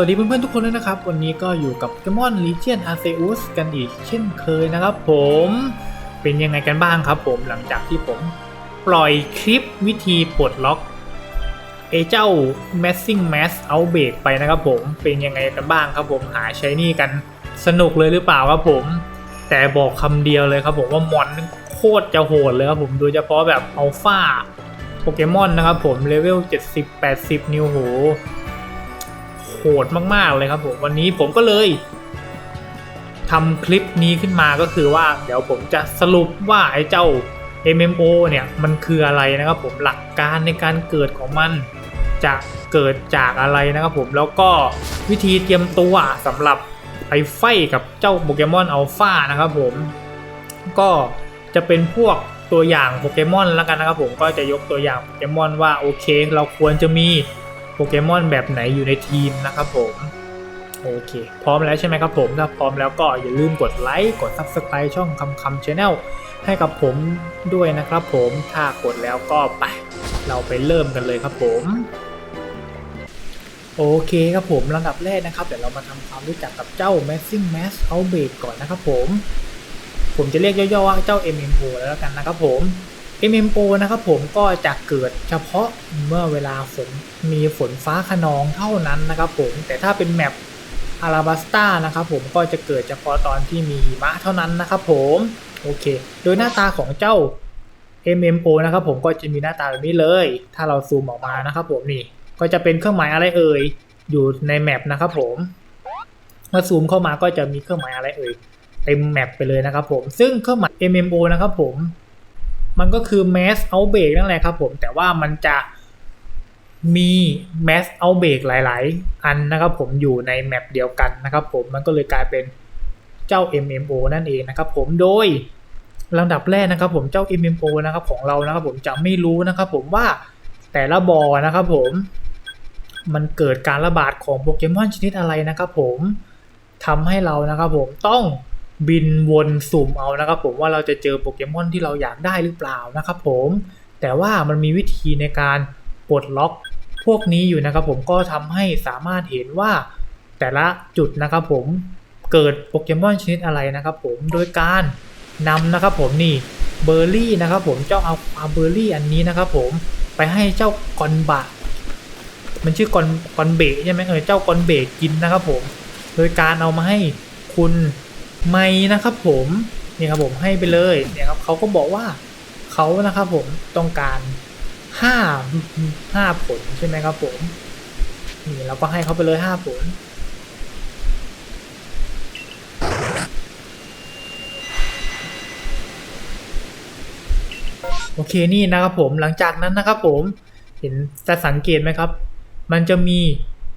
วัสดีเพื่อนๆทุกคนด้วยนะครับ วันนี้ก็อยู่กับ Pokemon Legion Arceus กันอีกเช่นเคยนะครับผมเป็นยังไงกันบ้างครับผมหลังจากที่ผมปล่อยคลิปวิธีปลดล็อกเอเจ้า Massing Mass Outbreak ไปนะครับผมเป็นยังไงกันบ้างครับผมหาใช้นี่กันสนุกเลยหรือเปล่าครับผม แต่บอกคำเดียวเลยครับผมว่ามอนโคตรจะโหดเลยครับผมโดยเฉพาะแบบอัลฟาโปเกมอนนะครับผมเลเวล70-80 นิวโหโห ดมากๆเลยครับผมวันนี้ผมก็เลยทำคลิปนี้ขึ้นมาก็คือว่า เดี๋ยวผมจะสรุปว่าไอ้เจ้า MMO เนี่ยมันคืออะไรนะครับผมหลักการในการเกิดของมันจะเกิดจากอะไรนะครับผมแล้วก็วิธีเตรียมตัวสำหรับไปไฟกับเจ้าโปเกมอนอัลฟานะครับผมก็จะเป็นพวกตัวอย่างโปเกมอนแล้วกันนะครับผมก็จะยกตัวอย่างโปเกมอนว่าโอเค เราควรจะมี โปเกมอนแบบไหนอยู่ในทีมนะครับผมโอเค พร้อมแล้วใช่ไหมครับผม ถ้าพร้อมแล้วก็อย่าลืมกดไลค์ กด Subscribe ช่องคำคำชาแนลให้กับผมด้วยนะครับผม ถ้ากดแล้วก็ไป เราไปเริ่มกันเลยครับผม โอเคครับผมลำดับแรกนะครับ เดี๋ยวเรามาทำความรู้จักกับเจ้า Massing Mass Outbreak ก่อนนะครับผม ผมจะเรียกย่อๆว่าเจ้า MMO แล้วกันนะครับผม MMO นะครับผมก็จะเกิดเฉพาะเมื่อเวลาฝนมีฝนฟ้าขนองเท่านั้นนะครับผมแต่ถ้าเป็นแมปอาราบัสตานะครับผมก็จะเกิดเฉพาะตอนที่มีหิมะเท่านั้นนะครับผมโอเค โดยหน้าตาของเจ้า MMO นะครับผมก็จะมีหน้าตาแบบนี้เลย ถ้าเราซูมออกมานะครับผมนี่ก็จะเป็นเครื่องหมายอะไรเอ่ยอยู่ในแมปนะครับผมเมื่อซูมเข้ามาก็จะมีเครื่องหมายอะไรเอ่ยเต็มแมปไปเลยนะครับผมซึ่งเครื่องหมาย MMO นะครับผม มันก็คือ mass outbreak นั่นแหละครับผม แต่ว่ามันจะมี mass outbreak หลาย ๆ อันนะครับผมอยู่ในแมปเดียวกันนะครับผมมันก็เลยกลายเป็นเจ้า MMO นั่นเองนะครับผมโดยลำดับแรกนะครับผมเจ้า MMO นะครับของเรานะครับผมจะไม่รู้นะครับผมว่าแต่ละบอนะครับผมมันเกิดการระบาดของโปเกมอนชนิดอะไรนะครับผมทำให้เรานะครับผมต้อง บินวนสุ่มเอานะครับผมว่าเราจะเจอโปเกมอนที่เราอยากได้หรือเปล่านะครับผมแต่ว่ามันมีวิธีในการปลดล็อกพวกนี้อยู่นะครับผมก็ทำให้สามารถเห็นว่าแต่ละจุดนะครับผมเกิดโปเกมอนชนิดอะไรนะครับผมโดยการนำนะครับผมนี่เบอร์รี่นะครับผมเจ้าเอาอาเบอร์รี่อันนี้นะครับผมไปให้เจ้ากอนบะมันชื่อกอนกอนเบะใช่ไหมเออเจ้ากอนเบะกินนะครับผม โดยการเอามาให้คุณ ไม่นะครับผมเนี่ยครับผมให้ไปเลยเนี่ยครับเขาก็บอกว่าเขานะครับผมต้องการห้าห้าผลใช่ไหมครับผมนี่เราก็ให้เขาไปเลยห้าผลโอเคนี่นะครับผมหลังจากนั้นนะครับผมเห็นจะสังเกตไหมครับ มันจะมี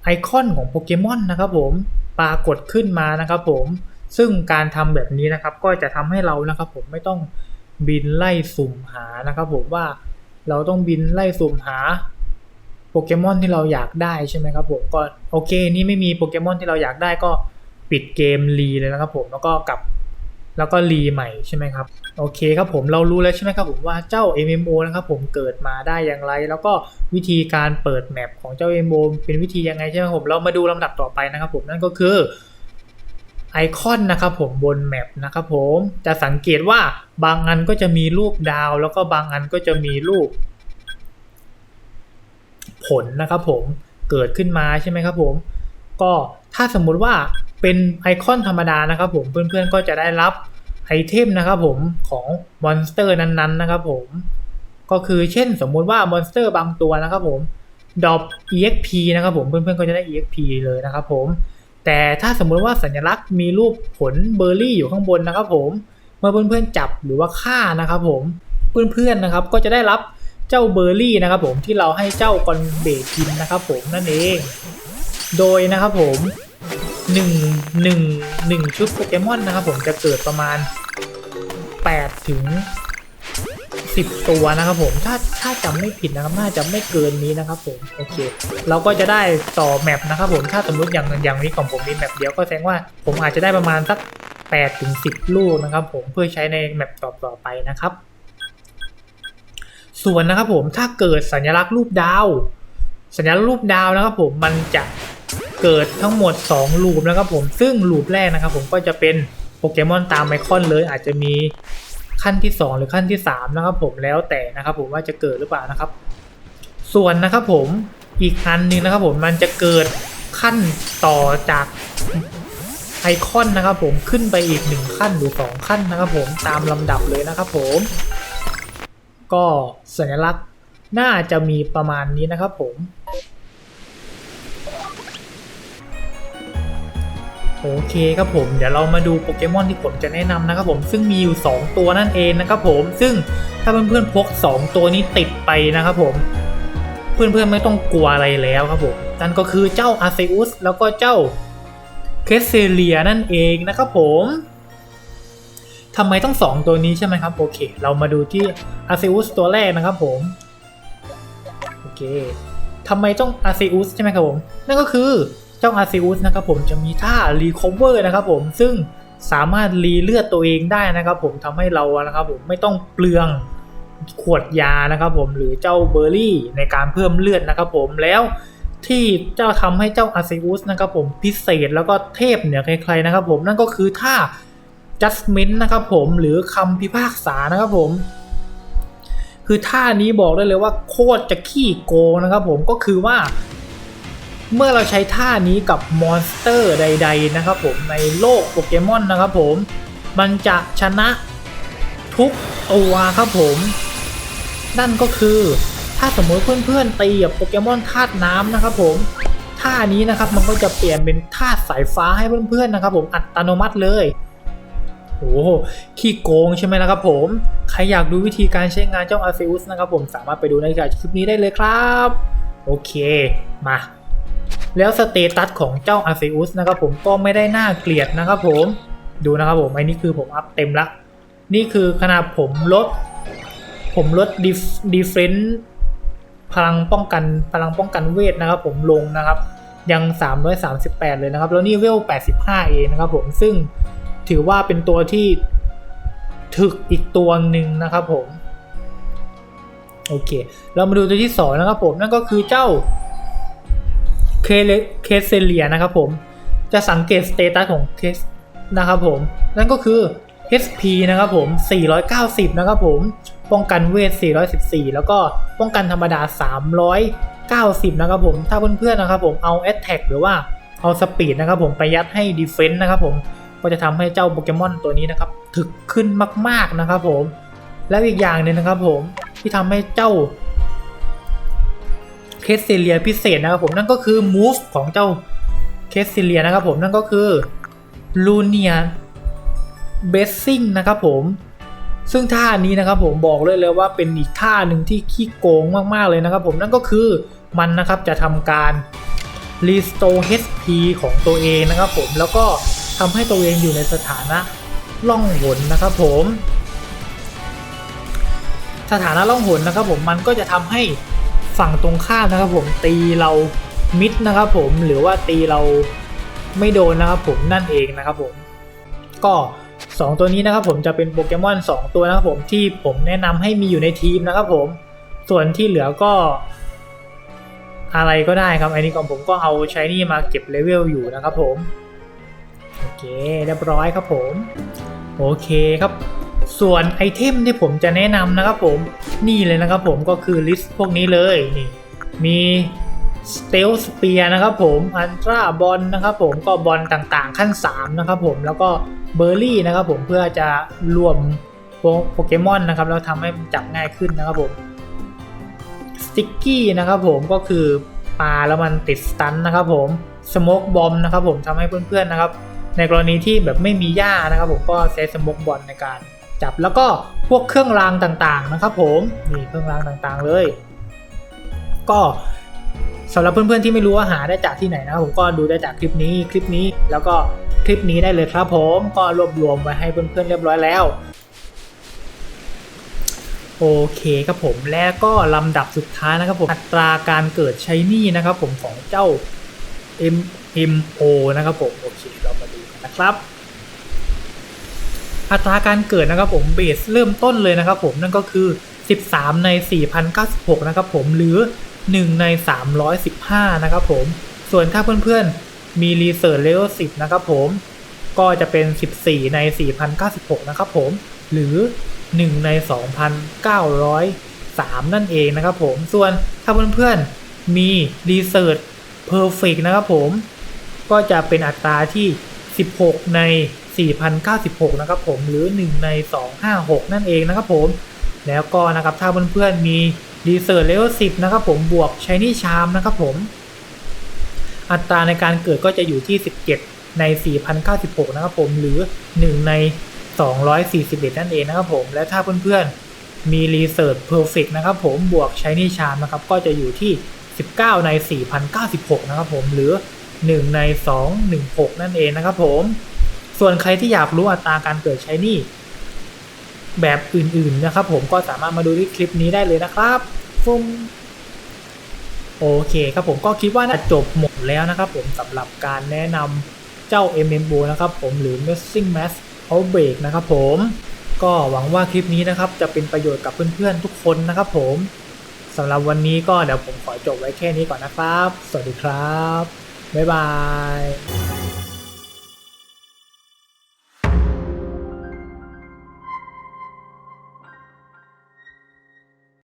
ไอคอนของโปเกมอนนะครับผมปรากฏขึ้นมานะครับผม ซึ่งการทำแบบนี้นะครับก็จะทำให้เรานะครับผมไม่ต้องบินไล่สุ่มหานะครับผมว่าเราต้องบินไล่สุ่มหาโปเกมอนที่เราอยากได้ใช่ไหมครับผมก็โอเคนี่ไม่มีโปเกมอนที่เราอยากได้ก็ปิดเกมรีเลยนะครับผมแล้วก็กลับแล้วก็รีใหม่ใช่ไหมครับโอเคครับผมเรารู้แล้วใช่ไหมครับผมว่าเจ้า MMO นะครับผมเกิดมาได้อย่างไร แล้วก็วิธีการเปิดแมปของเจ้า MMO เป็นวิธียังไงใช่ไหมครับผมเรามาดูลำดับต่อไปนะครับผมนั่นก็คือ ไอคอนนะครับผมบนแมปนะครับผมจะสังเกตว่าบางอันก็จะมีรูปดาว แล้วก็บางอันก็จะมีรูป ผลนะครับผมเกิดขึ้นมาใช่ไหมครับผม ก็ถ้าสมมุติว่าเป็นไอคอนธรรมดานะครับผมเพื่อนๆก็จะได้รับไอเทมนะครับผมของมอนสเตอร์นั้น ๆ นะครับผม ก็คือเช่นสมมุติว่ามอนสเตอร์บางตัวนะครับผมดรอป exp นะครับผมเพื่อนๆก็จะได้ exp เลยนะครับผม แต่ถ้าสมมุติว่าสัญลักษณ์มีรูปผลเบอร์รี่อยู่ข้างบนนะครับผม เมื่อเพื่อนๆจับหรือว่าฆ่านะครับผมเพื่อนๆนะครับก็จะได้รับเจ้าเบอร์รี่นะครับผมที่เราให้เจ้ากอนเบกกินนะครับผมนั่นเอง โดยนะครับผมหนึ่งหนึ่งหนึ่งชุดโปเกมอนนะครับผมจะเกิดประมาณ8ถึง 10ตัวนะครับผมถ้าถ้าจำไม่ผิดนะครับน่าจะไม่เกินนี้นะครับผมโอเค เราก็จะได้ต่อแมปนะครับผมถ้าสมมติอย่างอย่างนี้ของผมมีแมปเดียวก็แสดงว่าผมอาจจะได้ประมาณสัก8ถึง10 ลูกนะครับผมเพื่อใช้ในแมปต่อต่อไปนะครับ ส่วนนะครับผมถ้าเกิดสัญลักษณ์รูปดาว สัญลักษณ์รูปดาวนะครับผมมันจะเกิดทั้งหมด 2 ลูปนะครับผมซึ่งลูปแรกนะครับผมก็จะเป็นโปเกมอนตามไมคอนเลยอาจจะมี ขั้นที่ 2 หรือขั้นที่ 3 นะครับผมแล้วแต่นะครับผมว่าจะเกิดหรือเปล่านะครับ ส่วนนะครับผมอีกอันหนึงนะครับผมมันจะเกิดขั้นต่อจากไอคอนนะครับผมขึ้นไปอีกหนึ่งขั้นหรือสองขั้นนะครับผมตามลำดับเลยนะครับผม ก็สัญลักษณ์น่าจะมีประมาณนี้นะครับผม โอเคครับผมเดี๋ยวเรามาดูโปเกมอนที่ผมจะแนะนำนะครับผมซึ่งมีอยู่ 2 ตัวนั่นเองนะครับผมซึ่งถ้าเพื่อนๆพก 2 ตัวนี้ติดไปนะครับผม เพื่อนๆไม่ต้องกลัวอะไรแล้วครับผมนั่นก็คือเจ้าอาเซอุสแล้วก็เจ้าเคสเซเลียนั่นเองนะครับผมทำไมต้อง 2 ตัวนี้ใช่ไหมครับโอเค เรามาดูที่อาเซอุสตัวแรกนะครับผมโอเคทำไมต้องอาเซอุสใช่ไหมครับผมนั่นก็คือ เจ้าอาเซอุสนะครับผมจะมีท่ารีคอเวอร์นะครับผมซึ่งสามารถรีเลือดตัวเองได้นะครับผมทำให้เรานะครับผมไม่ต้องเปลืองขวดยานะครับผมหรือเจ้าเบอร์รี่ในการเพิ่มเลือดนะครับผมแล้วที่เจ้าทำให้เจ้าอาเซอุสนะครับผมพิเศษแล้วก็เทพเหนือใครๆนะครับผมนั่นก็คือท่า judgment นะครับผมหรือคำพิพากษานะครับผม คือท่านี้บอกได้เลยว่าโคตรจะขี้โกงนะครับผมก็คือว่า เมื่อเราใช้ท่านี้กับมอนสเตอร์ใด ๆ นะครับผมในโลกโปเกมอนนะครับผมมันจะชนะทุกตัวครับผม นั่นก็คือถ้าสมมติเพื่อนๆตีกับโปเกมอนธาตุน้ำนะครับผมท่านี้นะครับมันก็จะเปลี่ยนเป็นธาตุสายฟ้าให้เพื่อนๆนะครับ ผมอัตโนมัติเลยโอ้โหขี้โกงใช่ไหมล่ะครับผม ใครอยากดูวิธีการใช้งานเจ้าอาร์เซอุสนะครับผมสามารถไปดูในคลิปนี้ได้เลยครับ โอเค มา แล้วสเตตัสของเจ้าอาร์เซอุสนะครับผมก็ไม่ได้น่าเกลียดนะครับผมดูนะครับผมไอ้นี่คือผมอัพเต็มละนี่คือขนาดผมลด ผมลดดีเฟนต์พลังป้องกันพลังป้องกันเวทนะครับ ผมลงนะครับ ยัง 338 เลยนะครับ แล้วนี่เวล 85 เองนะครับผมซึ่งถือว่าเป็นตัวที่ถึกอีกตัวหนึ่งนะครับผม โอเค เรามาดูตัวที่ 2 นะครับผมนั่นก็คือเจ้า เคเลเคเซเลียนะครับผมจะสังเกตสเตตัสของเคสนะครับผม นั่นก็คือ HP นะครับผม 490 นะครับผม ป้องกันเวท 414 แล้วก็ป้องกันธรรมดา 390 นะครับผม ถ้าเพื่อนๆนะครับผมเอา Attack หรือว่าเอา Speed นะครับผมไปยัดให้ Defense นะครับผม ก็จะทำให้เจ้าโปเกมอนตัวนี้นะครับ ถึกขึ้นมากๆนะครับผม แล้วอีกอย่างหนึ่งนะครับผมที่ทำให้เจ้า เคสซิเลียพิเศษนะครับผมนั่นก็คือ Move ของเจ้าเคสซิเลียนะครับผมนั่นก็คือลูเนียเบสซิ่งนะครับผมซึ่งท่านี้นะครับผมบอกเลยเลยว่าเป็นอีกท่าหนึ่งที่ขี้โกงมากๆเลยนะครับผมนั่นก็คือมันนะครับจะทำการ Restore HP ของตัวเองนะครับผมแล้วก็ทำให้ตัวเองอยู่ในสถานะล่องหนนะครับผม สถานะล่องหนนะครับผมมันก็จะทำให้ ฝั่งตรงข้ามนะครับผมตีเรามิดนะครับผมหรือว่าตีเราไม่โดนนะครับผมนั่นเองนะครับผมก็ 2 ตัวนี้นะครับผมจะเป็นโปเกมอน 2 ตัวนะครับผมที่ผมแนะนำให้มีอยู่ในทีมนะครับผมส่วนที่เหลือก็ อะไรก็ได้ครับไอ้นี่ของผมก็เอาใช้นี่มาเก็บเลเวลอยู่นะครับผมโอเคเรียบร้อยครับผม โอเคครับ ส่วนไอเทมที่ผมจะแนะนำนะครับผมนี่เลยนะครับผมก็คือลิสต์พวกนี้เลยนี่มีสเตลสเปียนะครับผมอันตราบอลนะครับผมก็บอลต่างๆ ขั้น 3 นะครับผมแล้วก็เบอร์รี่นะครับผมเพื่อจะรวมโปเกมอนนะครับแล้วทำให้มันจับง่ายขึ้นนะครับผมสติกกี้นะครับผมก็คือปลาแล้วมันติดสตันนะครับผมสโมกบอมนะครับผมทำให้เพื่อนๆนะครับ ในกรณีที่แบบไม่มีหญ้านะครับผมก็ใช้สโมกบอลในการ จับแล้วก็พวกเครื่องรางต่างๆนะครับ ผมนี่เครื่องรางต่างๆเลย ก็สำหรับเพื่อนๆที่ไม่รู้ว่าหาได้จากที่ไหนนะผมก็ดูได้จากคลิปนี้คลิปนี้แล้วก็คลิปนี้ได้เลยครับ ผมก็รวบรวมไว้ให้เพื่อนๆเรียบร้อยแล้วโอเคครับผมแล้วก็ลำดับสุดท้ายนะครับผมอัตราการเกิดใช้นี้นะครับผมของเจ้า M M O นะครับผมโอเคเรามาดูกันนะครับ อัตราการเกิดนะครับผมเบสเริ่มต้นเลยนะครับผมนั่นก็คือ 13 ใน 4,096 นะครับผมหรือ 1 ใน 315 นะครับผม ส่วนถ้าเพื่อนๆมี Research Level 10 นะครับผม ก็จะเป็น 14 ใน 4,096 นะครับผม หรือ 1 ใน 2,903 นั่นเองนะครับผม ส่วนถ้าเพื่อนๆมี Research Perfect นะครับผม ก็จะเป็นอัตราที่ 16 ใน 4,096 นะครับผมหรือ 1 ใน 256 นั่นเองนะครับผมแล้วก็นะครับถ้าเพื่อนๆมี Research Level 10 นะครับผมบวก Shiny Charm นะครับผม อัตราในการเกิดก็จะอยู่ที่ 17 ใน 4,096 นะครับผมหรือ 1 ใน 241 นั่นเองนะครับผมและถ้าเพื่อนๆมี Research Perfect นะครับผมบวก Shiny Charm นะครับก็จะอยู่ที่ 19 ใน 4,096 นะครับผมหรือ 1 ใน 216 นั่นเองนะครับผม ส่วนใครที่อยากรู้อัตราการเกิด Shiny แบบอื่นๆนะครับ ผมก็สามารถมาดูที่คลิปนี้ได้เลยนะครับฟุมโอเคครับผมก็คิดว่าน่าจะจบหมดแล้วนะครับ ผมสำหรับการแนะนำเจ้า MMO นะครับผมหรือ Messing Mass Outbreak นะครับผมก็หวังว่าคลิปนี้นะครับ จะเป็นประโยชน์กับเพื่อนๆทุกคนนะครับ ผมสำหรับวันนี้ก็เดี๋ยวผมขอจบไว้แค่นี้ก่อนนะครับ สวัสดีครับ บ๊ายบาย